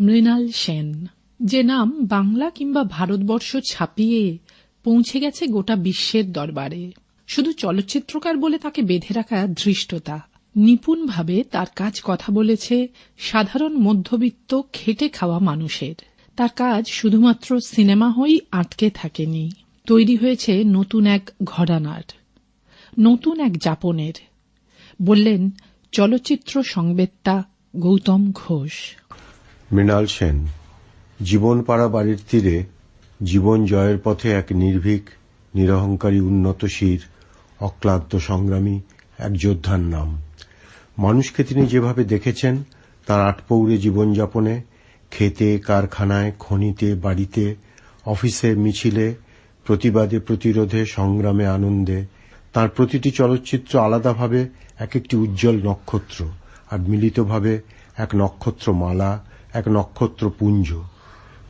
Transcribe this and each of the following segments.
মৃণাল সেন, যে নাম বাংলা কিংবা ভারতবর্ষ ছাপিয়ে পৌঁছে গেছে গোটা বিশ্বের দরবারে। শুধু চলচ্চিত্রকার বলে তাকে বেঁধে রাখা ধৃষ্টতা। নিপুণভাবে তার কাজ কথা বলেছে সাধারণ মধ্যবিত্ত, খেটে খাওয়া মানুষের। তার কাজ শুধুমাত্র সিনেমা হয়েই আটকে থাকেনি। তৈরি হয়েছে নতুন এক ঘরানার, নতুন এক যাপনের। বললেন, চলচ্চিত্র সংবেত্তা গৌতম ঘোষ। মৃণাল সেন জীবন পাড়া বাড়ির তীরে জীবন জয়ের পথে এক নির্ভীক, নিরহংকারী উন্নতশীর অক্লান্ত সংগ্রামী এক যোদ্ধার নাম। মানুষকে তিনি যেভাবে দেখেছেন, তার আটপৌরে জীবনযাপনে, খেতে, কারখানায়, খনিতে, বাড়িতে, অফিসে, মিছিলে, প্রতিবাদে, প্রতিরোধে, সংগ্রামে, আনন্দে, তার প্রতিটি চলচ্চিত্র আলাদাভাবে এক একটি উজ্জ্বল নক্ষত্র। আর মিলিতভাবে এক নক্ষত্র মালা এক নক্ষত্র পুঞ্জ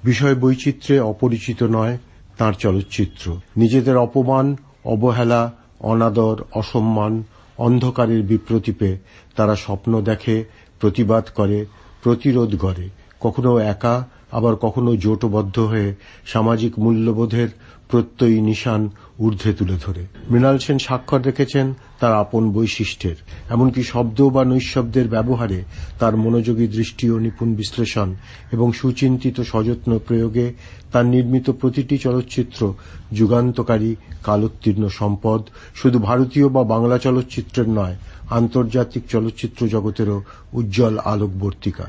বিষয় বৈচিত্র্যে অপরিচিত নয় তার চলচ্চিত্র। নিজেদের অপমান, অবহেলা, অনাদর, অসম্মান, অন্ধকারের বিপ্রতীপে তারা স্বপ্ন দেখে, প্রতিবাদ করে, প্রতিরোধ করে। কখনো একা, আবার কখনো জোটবদ্ধ হয়ে সামাজিক মূল্যবোধের প্রত্যয়ী নিশান ঊর্ধ্বে তুলে ধরে। মৃণাল সেন স্বাক্ষর রেখেছেন তার আপন বৈশিষ্ট্যের। এমনকি শব্দ বা নৈশব্দের ব্যবহারে তার মনোযোগী দৃষ্টি ও নিপুণ বিশ্লেষণ এবং সুচিন্তিত সযত্ন প্রয়োগে তার নির্মিত প্রতিটি চলচ্চিত্র যুগান্তকারী কালোত্তীর্ণ সম্পদ শুধু ভারতীয় বা বাংলা চলচ্চিত্রের নয় আন্তর্জাতিক চলচ্চিত্র জগতেরও উজ্জ্বল আলোকবর্তিকা।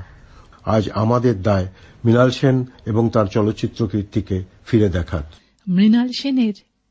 আজ আমাদের দায় মৃণাল সেন এবং তার চলচ্চিত্র কীর্তিকে ফিরে দেখাত মৃণাল সেনের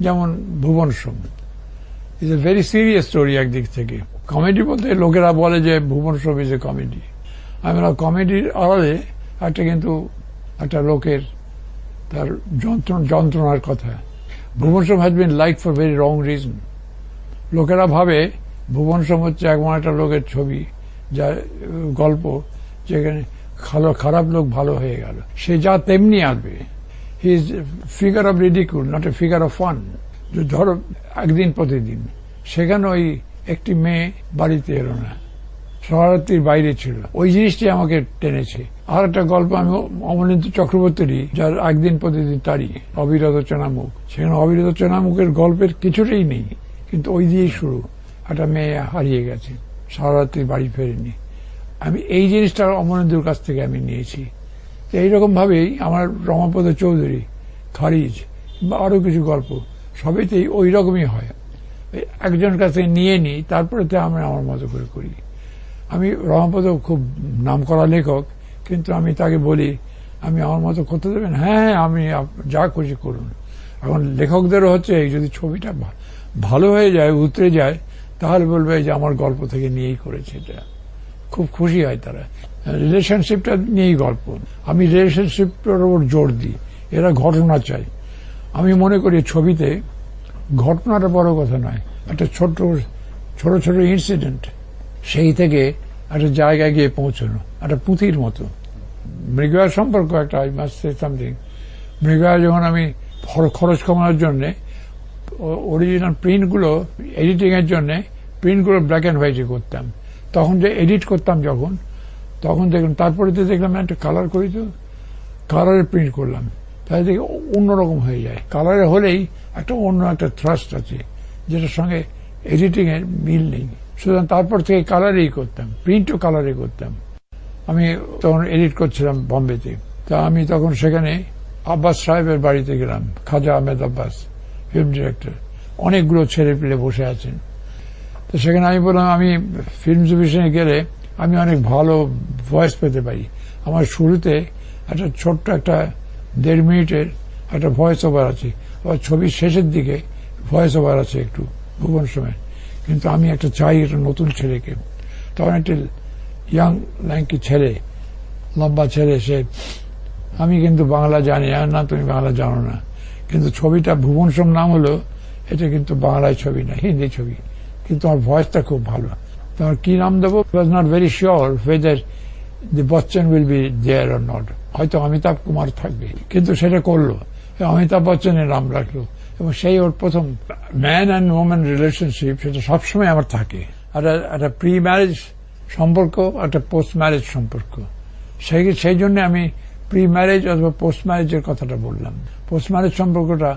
যেমন Bhuvan Shome. Is a very serious story একদিক থেকে। কমেডি বলতে লোকেরা বলে যে ভুবন সোম ইজ এ কমেডি আমি কমেডির আড়ালে একটা কিন্তু একটা লোকের তার যন্ত্রণার কথা। Bhuvan Shome has been like for very wrong reason লোকেরা ভাবে ভুবন সোম হচ্ছে এমন একটা লোকের ছবি, যা, গল্প যেখানে খারাপ লোক ভালো হয়ে গেল। সে যা তেমনি আসবে। He is figure of ridicule not a figure of fun ধরো, একদিন প্রতিদিন। সেখানে ওই একটি মেয়ে বাড়িতে এলো না। শহরাত্রির বাইরে ছিল। ওই জিনিসটি আমাকে টেনেছে। আর একটা গল্প আমি অমরেন্দ্র চক্রবর্তীরই যার একদিন প্রতিদিন তারই, অবিরত চেনামুখ। সেখানে অবিরত চেনামুখের গল্পের কিছুটাই নেই। কিন্তু ওই দিয়েই শুরু। একটা মেয়ে হারিয়ে গেছে। সারারাত্রি বাড়ি ফেরেনি। আমি এই জিনিসটা অমরেন্দ্রর কাছ থেকে আমি নিয়েছি। এইরকম ভাবেই আমার রমাপদ চৌধুরী, খারিজ, বা আরও কিছু গল্প, সবেতেই ওই রকমই হয় একজন কাছে নিয়ে নিই, তারপরে তো আমি আমার মতো করে করি। আমি রমাপদ খুব নাম করা লেখক, কিন্তু আমি তাকে বলি, আমি আমার মতো করতে দেবেন? হ্যাঁ আমি যা খুশি করুন। এখন লেখকদেরও হচ্ছে যদি ছবিটা ভালো হয়ে যায়, উতরে যায়, তাহলে বলবে যে, আমার গল্প থেকে নিয়েই করেছে এটা। খুব খুশি হয় তারা। রিলেশনশিপটা নিয়েই গল্প। আমি রিলেশনশিপটার উপর জোর দিই, এরা ঘটনা চাই আমি মনে করি ছবিতে ঘটনাটা বড় কথা নয়, একটা ছোট ছোট ছোট ইনসিডেন্ট সেই থেকে একটা জায়গায় গিয়ে পৌঁছানো, একটা পুঁথির মতো। মৃগয়া সম্পর্ক একটা আই মাস্ট সামথিং মৃগয়া যখন আমি খরচ কমানোর জন্য অরিজিনাল প্রিন্টগুলো এডিটিং এর জন্য প্রিন্টগুলো ব্ল্যাক অ্যান্ড হোয়াইটে করতাম। তখন যে এডিট করতাম যখন, তখন দেখলাম, তারপরে তো দেখলাম একটা কালার করি তো কালারে প্রিন্ট করলাম। তাই দেখি অন্যরকম হয়ে যায়। কালারে হলেই একটা অন্য একটা থ্রাস্ট আছে, যেটার সঙ্গে এডিটিং এর মিল নেই। সুতরাং তারপর থেকে কালারেই করতাম প্রিন্টও কালারে করতাম। আমি তখন এডিট করছিলাম বম্বেতে তা আমি তখন সেখানে আব্বাস সাহেবের বাড়িতে গেলাম, খাজা আহমেদ আব্বাস ফিল্ম ডিরেক্টর অনেকগুলো ছেলে পেলে বসে আছেন। তো সেখানে আমি বললাম, আমি ফিল্ম ডিভিশনে গেলে আমি অনেক ভালো ভয়েস পেতে পারি। আমার শুরুতে একটা ছোট্ট একটা দেড় মিনিটের একটা ভয়েস ওভার আছে। আবার ছবির শেষের দিকে ভয়েস ওভার আছে একটু, ভুবন সময় কিন্তু আমি একটা চাই একটা নতুন ছেলেকে। তখন একটা ইয়াং ল্যাঙ্কি ছেলে, লম্বা ছেলে, সে আমি কিন্তু বাংলা জানি, আর না, তুমি বাংলা জানো না। কিন্তু ছবিটা ভুবন নাম হলো, এটা কিন্তু বাংলায় ছবি না, হিন্দি ছবি। কিন্তু আমার ভয়েসটা খুব ভালো। তোমার কি নাম দেবো? Was not very sure whether the Bachchan will be there or not হয়তো অমিতাভ কুমার থাকবে। কিন্তু সেটা করল। অমিতাভ বচ্চনের নাম রাখল। এবং সেই ওর প্রথম ম্যান অ্যান্ড ওম্যান রিলেশনশিপ সেটা সবসময় আমার থাকে। একটা একটা প্রি ম্যারেজ সম্পর্ক, একটা পোস্ট ম্যারেজ সম্পর্ক। সেই সেই জন্য আমি প্রি ম্যারেজ অথবা পোস্ট ম্যারেজের কথাটা বললাম। পোস্ট ম্যারেজ সম্পর্কটা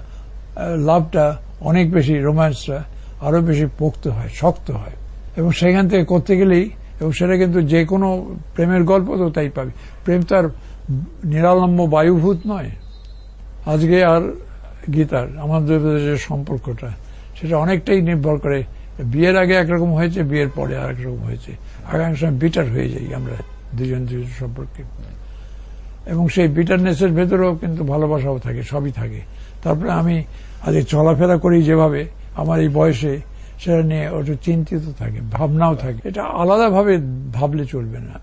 লাভটা অনেক বেশি রোম্যান্সটা আরও বেশি পোক্ত হয়, শক্ত হয়। এবং সেখান থেকে করতে গেলেই, এবং সেটা কিন্তু যে কোনো প্রেমের গল্প তো তাই পাবে। প্রেম তো আর নিরালম্ব বায়ুভূত নয়। আজকে আর গীতার, আমাদের যে সম্পর্কটা, সেটা অনেকটাই নির্ভর করে। বিয়ের আগে একরকম হয়েছে, বিয়ের পরে আর একরকম হয়েছে। আগামী সময় বিটার হয়ে যাই আমরা দুজন দুজন সম্পর্কে। এবং সেই বিটারনেসের ভেতরেও কিন্তু ভালোবাসাও থাকে, সবই থাকে। তারপরে আমি আজকে চলাফেরা করি যেভাবে আমার এই বয়সে সেটা নিয়ে ওটা চিন্তিত থাকে, ভাবনাও থাকে। এটা আলাদাভাবে ভাবলে চলবে না।